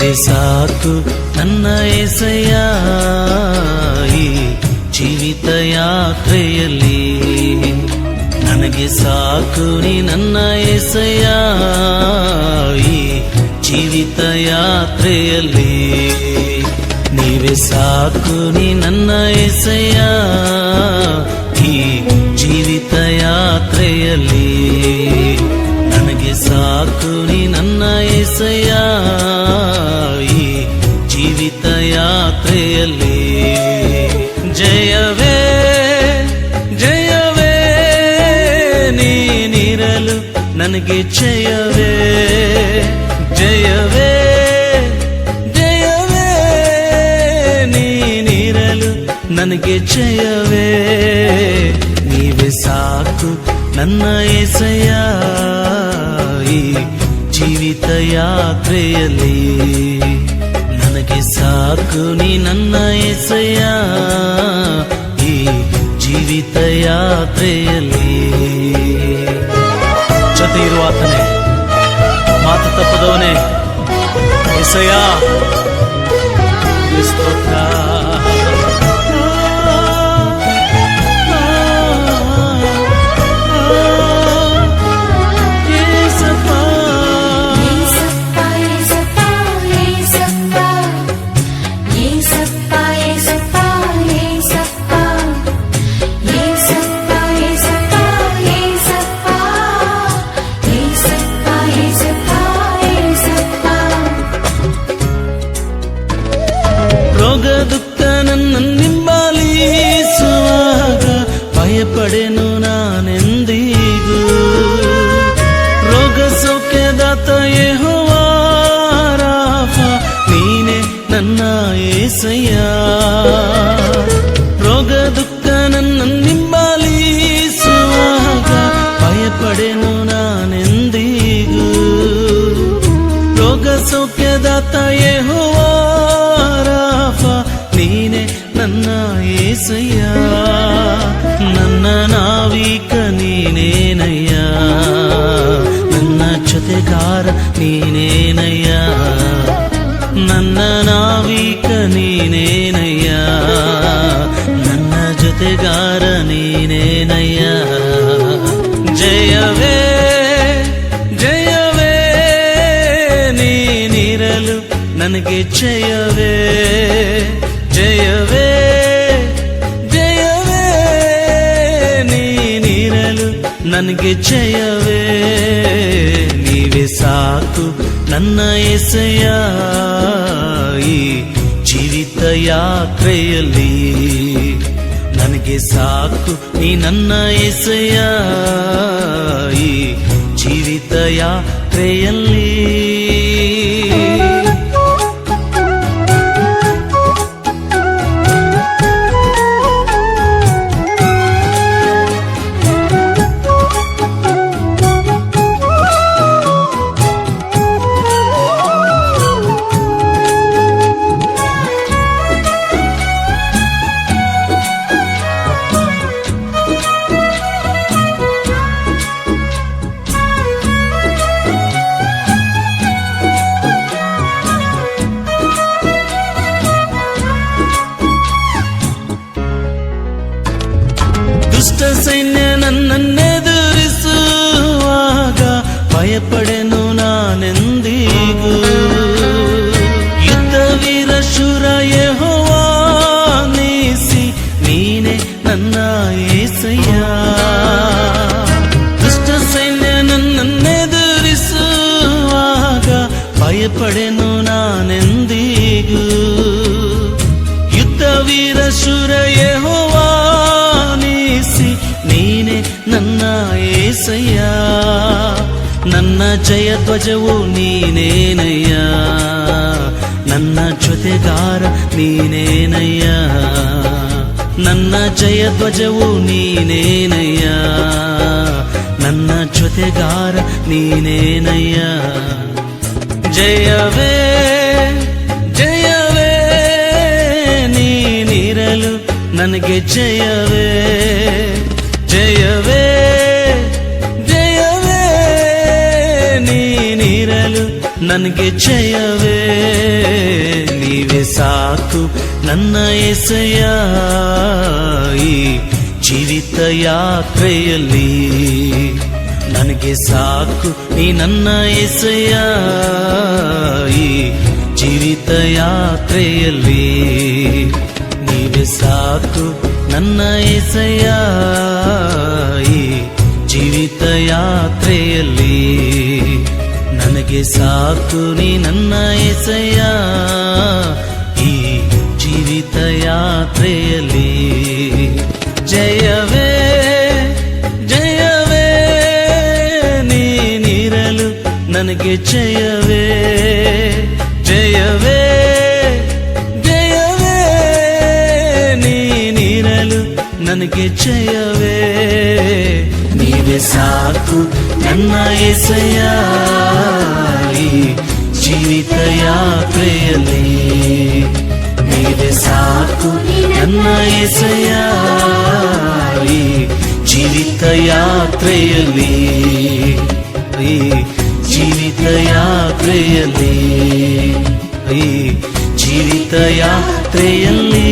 ನೀವೇ ಸಾಕು ನನ್ನ ಎಸೆಯ ಈ ಜೀವಿತ ಯಾತ್ರೆಯಲ್ಲಿ ನನಗೆ ಸಾಕು ನೀ ನನ್ನ ಎಸೆಯ ಈ ಜೀವಿತ ಯಾತ್ರೆಯಲ್ಲಿ ನೀವೇ ಸಾಕು ನೀ ನನ್ನ ಎಸೆಯ ಈ ಜೀವಿತ ಯಾತ್ರೆಯಲ್ಲಿ ನನಗೆ ಸಾಕು ನೀ ನನ್ನ ಎಸೆಯ ಜಯವೇ ಜಯವೇ ನೀನಿರಲು ನನಗೆ ಜಯವೇ ಜಯವೇ ಜಯವೇ ನೀನಿರಲು ನನಗೆ ಜಯವೇ ನೀವೇ ಸಾಕು ನನ್ನ ಎಸೆಯ ಈ ಜೀವಿತ ಯಾತ್ರೆಯಲ್ಲಿ ನನಗೆ ಸಾಕು ನೀ ನನ್ನ ಎಸೆಯ ಈ ಜೀವಿತ ಯಾತ್ರೆಯಲ್ಲಿ ಜೊತೆ ಇರುವ ಆತನೇ ಮಾತು ತಪ್ಪದವನೇ ಎಸೆಯ ರೋಗ ಸೌಖ್ಯದಾತ ಯೆಹೋವಾರಾಫ ನೀನೆ ನನ್ನ ಏಸಯ್ಯ ರೋಗ ದುಃಖ ನನ್ನ ನಿಂಬಾಲಿಸುವಾಗ ಭಯಪಡೆನು ನಾನೆಂದಿಗೂ ರೋಗ ಸೌಖ್ಯದಾತ ಯೆಹೋವಾರಾಫ ನೀನೆ ನನ್ನ ಏಸಯ್ಯ ನನ್ನ మత్స్యకార నేనేనయ్యా నన్న నావిక నేనేనయ్యా నన్న జೊತೆಗಾರ ನೀನೇನಯ್ಯ ಜಯವೇ ಜಯವೇ ನೀನಿರಲು ನನಗೆ ಜಯವೇ ಜಯವೇ ಜಯವೇ ನೀನಿರಲು ನನಗೆ ಜಯವೇ ನೀವೇ ಸಾಕು ನನ್ನ ಎಸೆಯ ಈ ಜೀವಿತ ಯಾತ್ರೆಯಲ್ಲಿ ನನಗೆ ಸಾಕು ನೀ ನನ್ನ ಎಸೆಯ ಈ ಜೀವಿತ ಯಾತ್ರೆಯಲ್ಲಿ ನನ್ನೆದುರಿಸುವಾಗ ಭಯಪಡೆನು ನಾನೆಂದಿಗೂ ಯುದ್ಧವೀರ ಶುರಯೇ ಹೋವಾನಿಸಿ ನೀನೆ ನನ್ನ ಏಸಯ್ಯ ದುಷ್ಟ ಸೈನ್ಯ ನನ್ನೆದುರಿಸುವಾಗ ಭಯಪಡೆನು ನಾನೆಂದಿಗೂ ಯುದ್ಧವೀರ ಶುರಯೇ ಹೋ ನನ್ನ ಏಸಯ್ಯ ನನ್ನ ಜಯ ಧ್ವಜವು ನೀನೇನಯ್ಯ ನನ್ನ ಜೊತೆಗಾರ ನೀನೇನಯ್ಯ ನನ್ನ ಜಯ ಧ್ವಜವು ನೀನೇನಯ್ಯ ನನ್ನ ಜೊತೆಗಾರ ನೀನೇನಯ್ಯ ಜಯವೇ ಜಯವೇ ನೀನಿರಲು ನನಗೆ ಜಯವೇ ಜಯವೇ ಜಯವೇ ನೀನಿರಲು ನನಗೆ ಜಯವೇ ನೀವೇ ಸಾಕು ನನ್ನ ಎಸೆಯ ಈ ಜೀವಿತ ಯಾತ್ರೆಯಲ್ಲಿ ನನಗೆ ಸಾಕು ನೀ ನನ್ನ ಎಸೆಯ ಈ ಜೀವಿತ ಯಾತ್ರೆಯಲ್ಲಿ ನೀವೇ ಸಾಕು ನನ್ನ ಎಸೆಯ ಈ ಜೀವಿತ ಯಾತ್ರೆಯಲ್ಲಿ ನನಗೆ ಸಾಕು ನೀ ನನ್ನ ಎಸೆಯ ಈ ಜೀವಿತ ಯಾತ್ರೆಯಲ್ಲಿ ಜಯವೇ ಜಯವೇ ನೀನಿರಲು ನನಗೆ ಜಯವೇ ಜಯವೇ ಜಯವೇ ನನಗೆ ಜಯವೇ ನೀವೇ ಸಾಕು ನನ್ನ ಎಸೆಯ ಈ ಜೀವಿತ ಯಾತ್ರೆಯಲ್ಲಿ ನೀವೇ ಸಾಕು ನನ್ನ ಎಸೆಯ ಈ ಜೀವಿತ ಯಾತ್ರೆಯಲ್ಲಿ ಈ ಜೀವಿತ ಯಾತ್ರೆಯಲ್ಲಿ ಈ ಜೀವಿತ ಯಾತ್ರೆಯಲ್ಲಿ